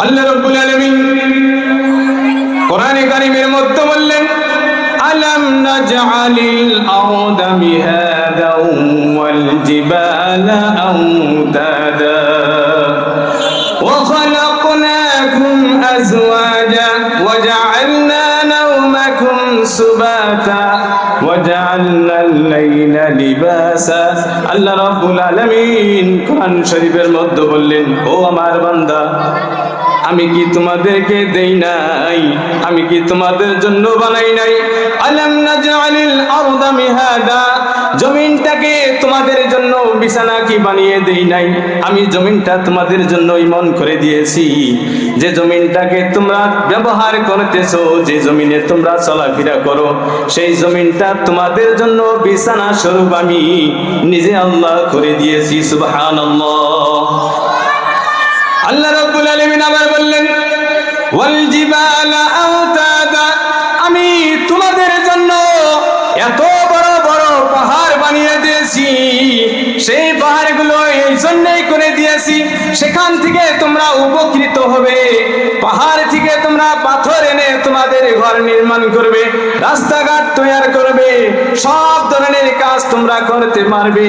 আল্লাহ রব্বুল আলামিন কোরআনে কারীমের মধ্যে বললেন আলাম নাজআলিল আরদা মিহাদা ওয়াল জিবালা আওতাদা وخلقناكم أزواجا وجعلنا نومكم سباتا وجعلنا الليل لباسا আল্লাহ রাব্বুল আলামিন কোরআন শরীফের মধ্যে বললেন ও আমার বান্দা আমি কি তোমাদেরকে দেই নাই? আমি কি তোমাদের জন্য বানাই নাই? আলাম নাজআলিল আরদা মিহাদা। জমিনটাকে তোমাদের জন্য বিছানা কি বানিয়ে দেই নাই? আমি জমিনটা তোমাদের জন্য ইমন করে দিয়েছি। যে জমিনটাকে তোমরা ব্যবহার করতেছো, যে জমিনে তোমরা চলাফেরা করো, সেই জমিনটা তোমাদের জন্য বিছানা স্বরূপ আমি নিজে আল্লাহ করে দিয়েছি, সুবহানাল্লাহ। আল্লাহ আমি তোমাদের জন্য এত বড় বড় পাহাড় বানিয়ে দিয়েছি। সেই পাহাড়গুলো এই জন্যই করে দিয়েছি। সেখান থেকে তোমরা উপকৃত হবে। পাহাড় থেকে তোমরা পাথর এনে তোমাদের ঘর নির্মাণ করবে, রাস্তাঘাট তৈরি করবে, সব ধরনের কাজ তোমরা করতে পারবে।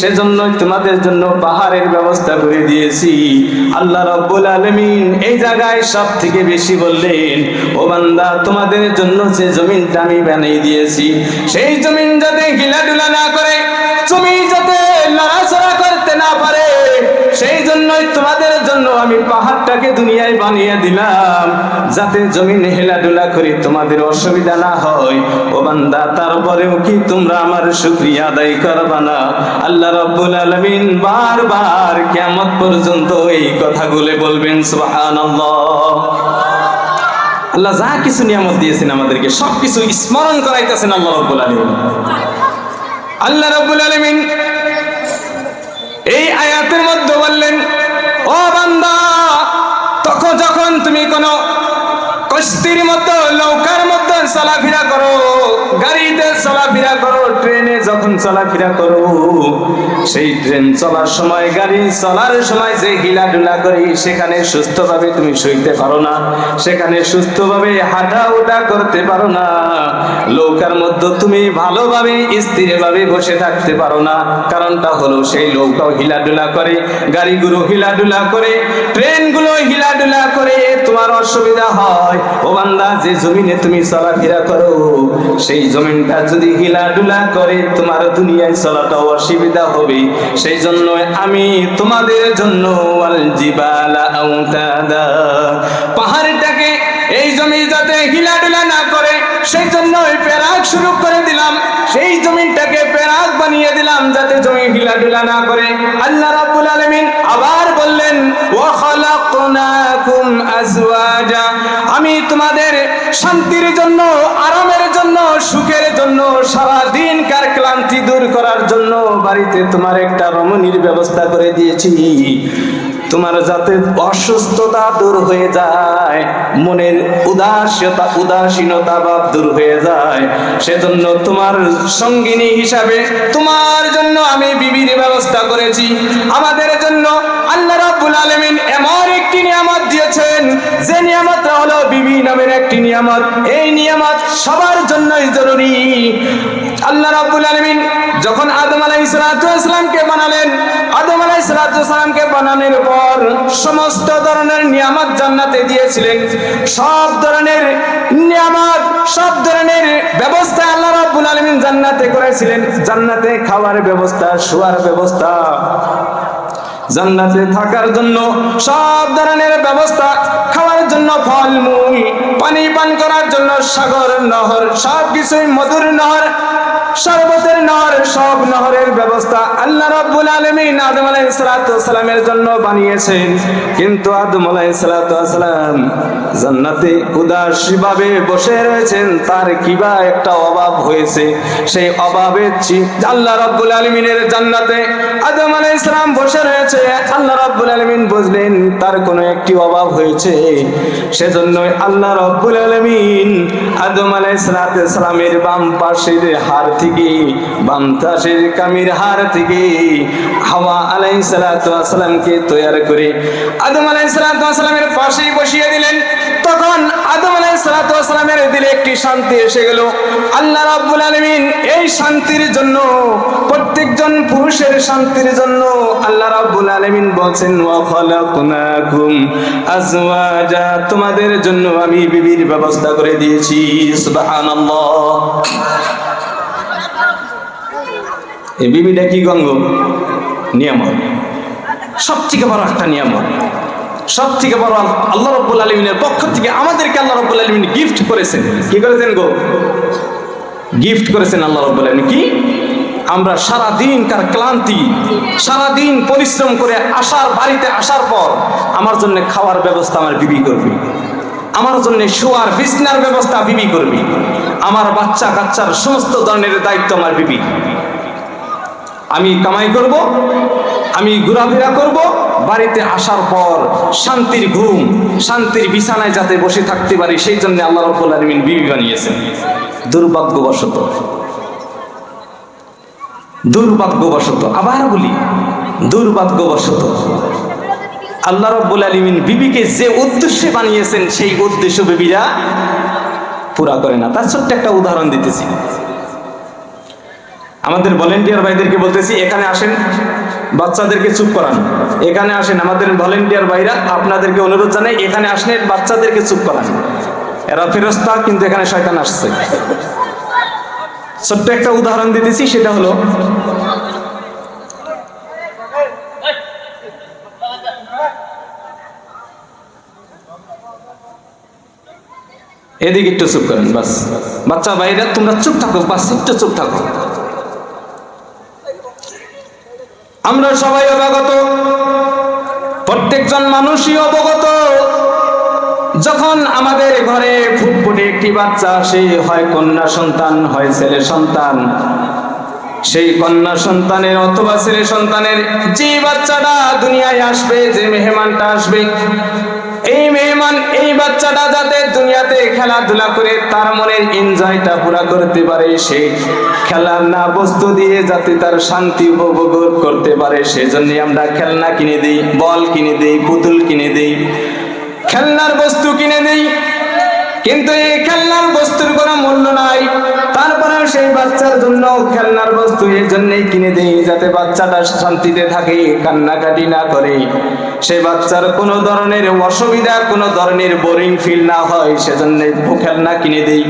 সেজন্য তোমাদের জন্য পাহাড়ের ব্যবস্থা করে দিয়েছি। আল্লাহ রব্বুল আলমিন এই জায়গায় সব থেকে বেশি বললেন, ও বান্দা, তোমাদের জন্য যে জমিনটা আমি বানিয়ে দিয়েছি, সেই জমিন যাতে হিলাডুলা না করে তুমি যাতে আমি পাহাড়টাকে দুনিয়ায় বানিয়ে দিলাম, যাতে জমিন হেলাডুলা করে তোমাদের অসুবিধা না হয়। ও বান্দা, তারপরেও কি তোমরা আমার শুকরিয়া আদায় করবা না? আল্লাহ রাব্বুল আলামিন বারবার কিয়ামত পর্যন্ত এই কথাগুলো বলবেন, সুবহানাল্লাহ। আল্লাহ যা কিছু নিয়ামত দিয়েছেন আমাদেরকে, সবকিছু স্মরণ করাইতেছেন আল্লাহ রাব্বুল আলামিন। আল্লাহ রাব্বুল আলামিন এই আয়াতের মধ্যে বললেন, ও বান্দা যখন তুমি কোনো কস্তির মতো, নৌকার মতো চলাফেরা করো, গাড়িতে চলাফেরা করো, ট্রেনে যখন চলাফেরা করো, সেই ট্রেন চলার সময়, গাড়ি চলার সময় যে হিলাডুলা করি, সেখানে সুস্থভাবে তুমি সইতে পারো না, সেখানে সুস্থভাবে হাঁটা উঠা করতে পারো না, নৌকার মধ্যে তুমি ভালোভাবে, স্থিরভাবে বসে থাকতে পারো না। কারণটা হলো সেই নৌকাও হিলাডুলা করে, গাড়িগুলো হিলাডুলা করে, ট্রেনগুলো হিলাডুলা করে তোমার অসুবিধা হয়। ও বান্দা, যে জমিনে তুমি চলাফেরা করো, সেই জমিনটা যদি হিলাডুলা করে, তোমার দুনিয়ায় চলাটা অসুবিধা হবে। সেই জন্য আমি তোমাদের জন্য পাহাড়টাকে এই জমি যাতে হিলাডুলা না করে, সেই জন্য পেরাক শুরু করে দিলাম। সেই জমিনটাকে বানিয়ে দিলাম যাতে জমি হিলাডুলা না করে। আল্লাহ রাব্বুল আলামিন আবার বললেন, ওয়া খালাকনাকুম আজওয়াজা। শান্তির জন্য, আরামের জন্য, সুখের জন্য সারা দিনকার ক্লান্তি দূর করার জন্য বাড়িতে তোমার একটা রমণীর ব্যবস্থা করে দিয়েছি। তোমার যাতে অসুস্থতা দূর হয়ে যায়, মনের উদাসীনতা উদাসীনতা ভাব দূর হয়ে যায়, সেজন্য তোমার সঙ্গিনী হিসাবে তোমার জন্য আমি বিবির ব্যবস্থা করেছি। আমাদের জন্য আল্লাহ রাব্বুল আলামিন এমন দিয়েছেন। যে নিয়ামতটা হলো বিবি নামের একটি নিয়ামত। এই নিয়ামত সবার জন্যই জরুরি। আল্লাহ যখন আদম বানালেন, আদম বানানোর পর সমস্ত ধরনের নিয়ামত জান্নাতে দিয়েছিলেন। সব ধরনের নিয়ামত, সব ধরনের ব্যবস্থা আল্লাহ জান্নাতে করেছিলেন। জান্নাতে খাওয়ার ব্যবস্থা, শোয়ার ব্যবস্থা। জান্নাতে থাকার জন্য সব ধরনের ব্যবস্থা, খাওয়ার জন্য ফলমূল, পানি পান করার জন্য সাগর নহর সব কিছুই মধুর নহর, শরবতের নহর, সব নহরের ব্যবস্থা আল্লাহ রাব্বুল আলামিন আদম আলাইহিস সালাতু সালামের জন্য বানিয়েছেন। কিন্তু আদম আলাইহিস সালাতু সালাম জান্নাতে উদাসীভাবে বসে রয়েছেন, তার কিবা একটা অভাব হয়েছে? সেই অভাবের চি- আল্লাহ রাব্বুল আলামিনের জান্নাতে আদম আলাইহিস সালাম বসে রয়েছে আল্লাহ রাব্বুল আলামিন বুঝলেন, তার কোনো একটি অভাব হয়েছে। সেজন্য আল্লাহ রাব্বুল আলামিন আদম আলাইহিস সালামের বাম পাশের হাড় থেকে, বাম পাশের কামির হাড় থেকে হাওয়া আলাইহিস সালামকে তৈরি করে আদম আলাইহিস সালামের পাশে ভিতরে একটি শান্তি এসে গেল, আল্লাহ রাব্বুল আলামিন এই শান্তির জন্য, প্রত্যেকজন পুরুষের শান্তির জন্য আল্লাহ রাব্বুল আলামিন বলছেন তোমাদের জন্য আমি বিবির ব্যবস্থা করে দিয়েছি এই বিবিটা কি গঙ্গ? নিয়ামত। সবথেকে বড় একটা নিয়ামত। সব থেকে বড় আল্লাহ রব্বুল আলমিনের পক্ষ থেকে আমাদেরকে আল্লাহ রব্বুল আলমিন গিফট করেছেন। কি করেছেন গো? গিফট করেছেন আল্লাহ রব্বুল আলমিন কি? আমরা সারা দিন কার ক্লান্তি সারা দিন পরিশ্রম করে আসার, বাড়িতে আসার পর আমার জন্য খাওয়ার ব্যবস্থা আমার বিবি করবে। আমার জন্য শোয়ার, বিছনার ব্যবস্থা বিবি করবে। আমার বাচ্চা কাচ্চার সমস্ত ধরনের দায়িত্ব আমার বিবি। আমি কামাই করব, আমি ঘোরাফেরা করব বাড়িতে আসার পর শান্তির ঘুম, শান্তির বিছানায় যাতে বসে থাকতে পারি, সেই জন্য আল্লাহ রব্বুল আলমিন বিবি বানিয়েছেন। দুর্ভাগ্যবশত। দুর্ভাগ্যবশত। আবার বলি, দুর্ভাগ্যবশত। আল্লাহ রব্বুল আলমিন বিবিকে যে উদ্দেশ্যে বানিয়েছেন, সেই উদ্দেশ্য বিবিরা পুরা করে না। তার ছোট্ট একটা উদাহরণ দিতেছি। আমাদের ভলেন্টিয়ার ভাইদেরকে বলতেছি, এখানে আসেন, বাচ্চাদেরকে চুপ করান। এখানে আসেন, আমাদের ভলেন্টিয়ার ভাইরা আপনাদেরকে অনুরোধ জানাই, এখানে আসলে বাচ্চাদেরকে চুপ করান। এরা ফেরস্তা, কিন্তু এখানে শয়তান আসছে। ছোট্ট একটা উদাহরণ দিতেছি, সেটা হলো, এদিকে একটু চুপ করেন, বাস। বাচ্চা ভাইরা, তোমরা চুপ থাকো, বাস, একটু চুপ থাকো। আমরা সবাই অবগত। প্রত্যেকজন মানুষই অবগত। যখন আমাদের ঘরে ফুটফুটে একটি বাচ্চা আসে, হয় কন্যা সন্তান, হয় ছেলে সন্তান, সেই কন্যা সন্তানের অথবা ছেলে সন্তানের যে বাচ্চাটা দুনিয়ায় আসবে, যে মেহমানটা আসবে এই মেহমান, এই বাচ্চাটা যাতে দুনিয়াতে খেলাধুলা করে তার মনের এনজয়টা পুরা করতে পারে সে। খেলার না বস্তু দিয়ে যাতে তার শান্তি উপভোগ করতে পারে, সেজন্য আমরা খেলনা কিনে দিই, বল কিনে দিই, পুতুল কিনে দিই। খেলনার বস্তু কিনে দিই। কিন্তু এই খেলনার বস্তুর কোনো মূল্য নাই। সেই বাচ্চার জন্য খেলনার বস্তু এই জন্যই কিনে দেই, যাতে বাচ্চাটা শান্তিতে থাকে, কান্নাকাটি না করে। সেই বাচ্চার কোনো ধরনের অসুবিধা, কোনো ধরনের বোরিং ফিল না হয়, সেজন্য খেলনা কিনে দেই।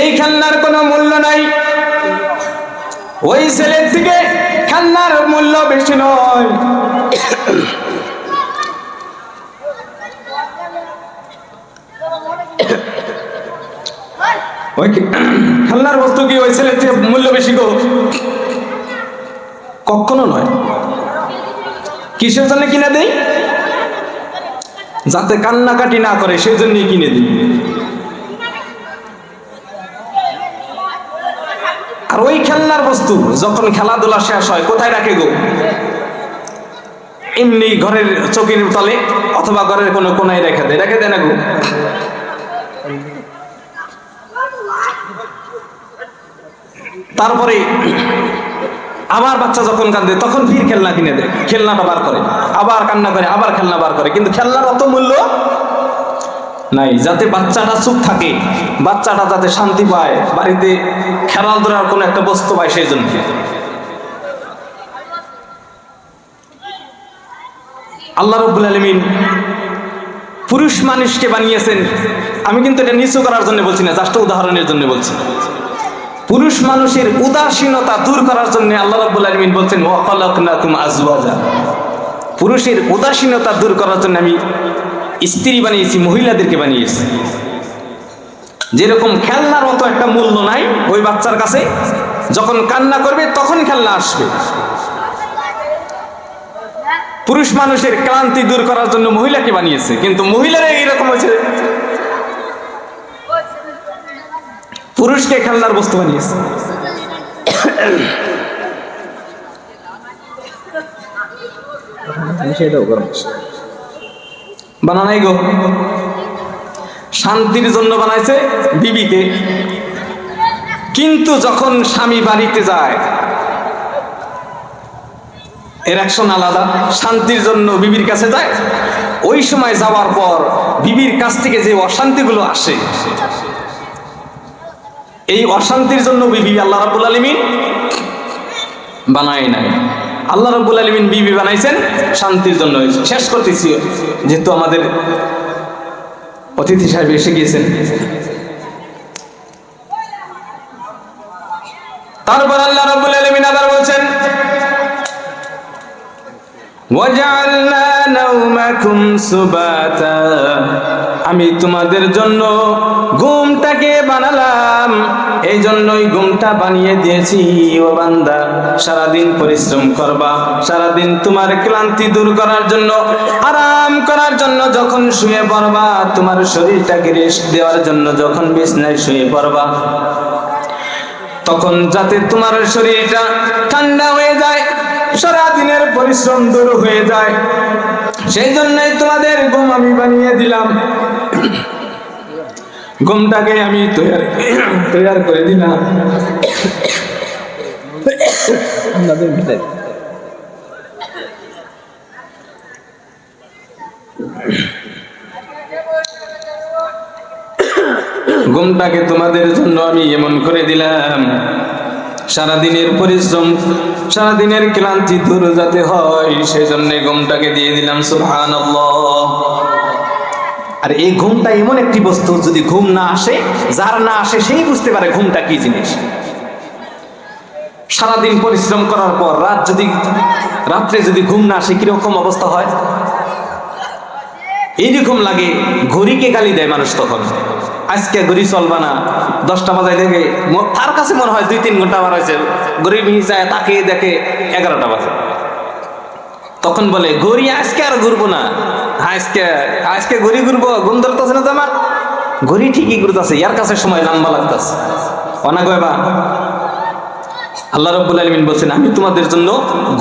এই খেলনার কোনো মূল্য নাই। ওই ছেলের থেকে খেলনার মূল্য বেশি নয়। খেলনার বস্তু কি ওই ছেলের চেয়ে মূল্য বেশি গো? কখনো নয়। কিসের জন্য কিনে দেই? যাতে কান্নাকাটি না করে সেই জন্যই কিনে দিই। আর ওই খেলনার বস্তু যখন খেলাধুলা শেষ হয়, কোথায় রাখে গো? এমনি ঘরের চকির তলে অথবা ঘরের কোনো কোনায় রেখে দেয়। রেখে দেয় না গো? তারপরে আবার বাচ্চা যখন কান্দে তখন ফির খেলনা কিনে দেয়। খেলনাটা বার করে। আবার কান্না করে, আবার খেলনা বার করে। কিন্তু খেলনার অত মূল্য নাই। যাতে বাচ্চাটা চুপ থাকে, বাচ্চাটা যাতে শান্তি পায়, বাড়িতে খেলাধুলার কোনো একটা বস্তু পায়, সেই জন্য। আল্লাহ রব্বুল আলমিন পুরুষ মানুষকে বানিয়েছেন। আমি কিন্তু এটা নিচু করার জন্য বলছি না, জাস্ট উদাহরণের জন্য বলছি। পুরুষ মানুষের উদাসীনতা দূর করার জন্য আল্লাহ রাব্বুল আলামিন বলছেন, ওয়া খালাকনাকুম আজওয়াজা। পুরুষের উদাসীনতা দূর করার জন্য আমি স্ত্রী বানিয়েছি, মহিলাদেরকে বানিয়েছি। যেরকম খেলনার মতো একটা মূল্য নাই ওই বাচ্চার কাছে, যখন কান্না করবে তখন খেলনা আসবে। পুরুষ মানুষের ক্লান্তি দূর করার জন্য মহিলাকে বানিয়েছে, কিন্তু মহিলারা এইরকম হয়েছে পুরুষকে খেলনার বস্তু বানিয়েছে। বানানাই গো। শান্তির জন্য বানাইছে বিবিকে। কিন্তু যখন স্বামী বাড়িতে যায় এর অ্যাকশন আলাদা। শান্তির জন্য বিবির কাছে যায়। ওই সময় যাওয়ার পর বিবির কাছ থেকে যে অশান্তিগুলো আসে এই অশান্তির জন্য বিবি আল্লাহ রাবুল আলমিন বানায় নাই। আল্লাহ রাবুল আলমিন বিবি বানাইছেন, শান্তির জন্য। শেষ করতেছি, যেহেতু আমাদের অতিথি সাহেব এসে গিয়েছেন। তারপর আল্লাহ রাব্বুল আলামিন আবার বলছেন আমি তোমাদের জন্য ঘুমটাকে বানালাম। এই জন্যই ঘুমটা বানিয়ে দিয়েছি, ও বান্দা, সারাদিন পরিশ্রম করবা। সারাদিন তোমার ক্লান্তি দূর করার জন্য, আরাম করার জন্য যখন শুয়ে পড়বা, তোমার শরীরটাকে রেস্ট দেওয়ার জন্য যখন বিছনায় শুয়ে পড়বা, তখন যাতে তোমার শরীরটা ঠান্ডা হয়ে যায়, সারাদিনের পরিশ্রম দূর হয়ে যায়। সেই জন্যই তোমাদের ঘুম আমি বানিয়ে দিলাম। ঘুমটাকে আমি তৈরি করে দিলাম। ঘুমটাকে তোমাদের জন্য আমি এমন করে দিলাম। সারাদিনের পরিশ্রম, সারাদিনের ক্লান্তি দূর যাতে হয় সেই জন্য ঘুমটাকে দিয়ে দিলাম সুহান আর এই ঘুমটা এমন একটি বস্তু, যদি ঘুম না আসে, যার না আসে সেই বুঝতে পারে ঘুমটা কি জিনিস। সারাদিন পরিশ্রম করার পর রাত যদি, রাত্রে যদি ঘুম না আসে, কীরকম অবস্থা হয়? এইরকম লাগে, ঘড়িকে গালি দেয় মানুষ তখন। আজকে ঘড়ি চলবা না, দশটা বাজায় দেখে তার কাছে মনে হয় দুই তিন ঘণ্টা আমার হয়েছে। ঘড়ি মিহি যায় তাকে দেখে এগারোটা বাজে। তখন বলে, ঘড়ি আজকে আর ঘুরবো না। আজকে আজকে ঘড়ি ঘুরবো ঘুম ধরতেছে না আমার। ঘড়ি ঠিকই ঘুরতেছে, ইয়ার কাছে সময় লম্বা লাগতেছে। অনা গয়বা আল্লাহ রব্বুল আলমিন বলছেন, আমি তোমাদের জন্য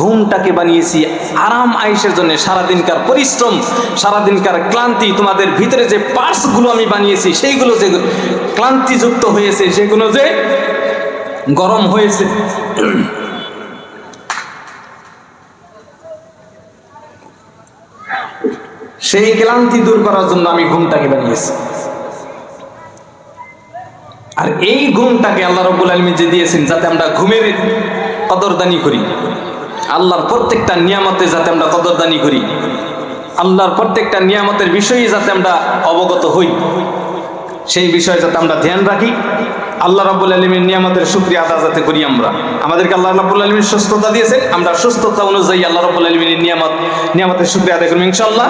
ঘুমটাকে বানিয়েছি আরাম আয়েসের জন্য। সারাদিনকার পরিশ্রম, সারাদিনকার ক্লান্তি, তোমাদের ভিতরে যে পার্টসগুলো আমি বানিয়েছি, সেইগুলো যে ক্লান্তিযুক্ত হয়েছে, সেগুলো যে গরম হয়েছে। সেই ক্লান্তি দূর করার জন্য আমি ঘুমটাকে বানিয়েছি। আর এই ঘুমটাকে আল্লাহ রব্বুল আলমী যে দিয়েছেন, যাতে আমরা ঘুমের কদরদানি করি। আল্লাহর প্রত্যেকটা নিয়ামতে যাতে আমরা কদরদানি করি। আল্লাহর প্রত্যেকটা নিয়ামতের বিষয়ে যাতে আমরা অবগত হই। সেই বিষয়ে যাতে আমরা ধ্যান রাখি। আল্লাহ রাব্বুল আলমীর নিয়ামতের শুক্রিয়া আদা যাতে করি আমরা। আমাদেরকে আল্লাহ রাব্বুল আলমীর সুস্থতা দিয়েছেন আমরা সুস্থতা অনুযায়ী আল্লাহ রাব্বুল আলমীর নিয়ামত, নিয়ামতের শুক্রিয়া আদায় করব ইনশাল্লাহ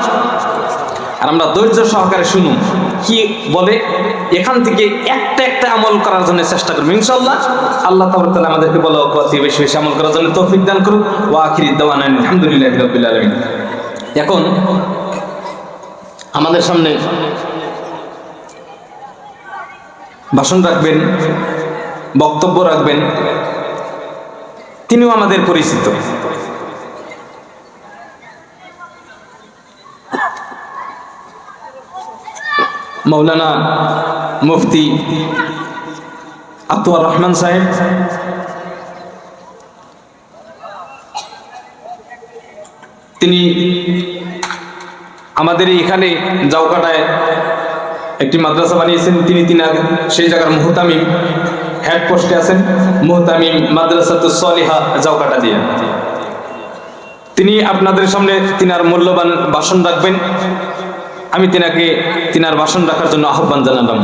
আর আমরা ধৈর্য সহকারে শুনুন, কি বলে? এখান থেকে একটা একটা আমল করার জন্য চেষ্টা করব ইনশাল্লাহ আল্লাহ তাবর তালা আমাদেরকে বলো অতি বেশি বেশি আমল করার জন্য তৌফিক দান করুন। ও আখিরি দেওয়ান আলহামদুলিল্লাহ রবিল আলমিন। এখন আমাদের সামনে ভাষণ রাখবেন, বক্তব্য রাখবেন। তিনিও আমাদের পরিচিত। মৌলানা মুফতি আতোয়ার রহমান সাহেব। তিনি আমাদের এখানে জাউকাটায় একটি মাদ্রাসা বানিয়েছেন। তিনি তিনি সেই জায়গার মুহতামিম হেড পোস্টে আছেন। মুহতামিম মাদ্রাসা তো সলিহা জাউকাটা দিয়ে। তিনি আপনাদের সামনে তিনার মূল্যবান বাসন রাখবেন। আমি তিনাকে তিনার বাসন রাখার জন্য আহ্বান জানালাম।